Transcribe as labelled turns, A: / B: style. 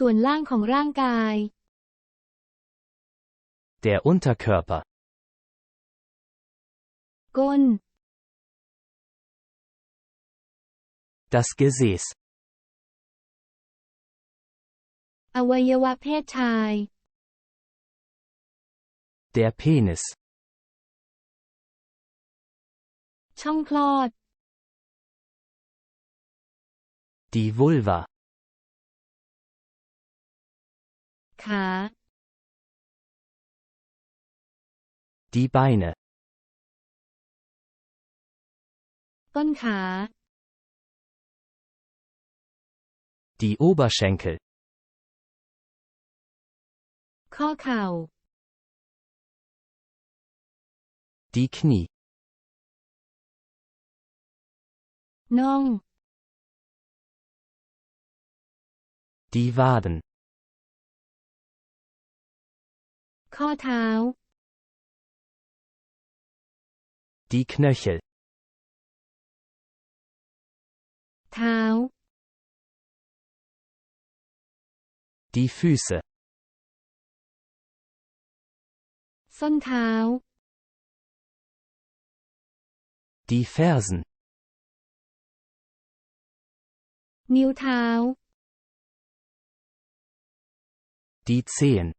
A: ส่วนล่างของร่างกาย
B: Der Unterkörper.
A: ก้น
B: Das Gesäß.
A: อวัยวะเพศชาย
B: Der Penis.
A: ช่องคลอด
B: Die Vulva.
A: ขา
B: Die Beine.
A: ต้นขา
B: Die Oberschenkel.
A: ข้อเข่า
B: Die Knie.
A: น่อง
B: Die Waden.
A: ข้อเท้า
B: Die Knöchel.
A: เท้า
B: Die Füße.
A: ส้นเท้า
B: Die Fersen.
A: นิ้วเท้า
B: Die Zehen.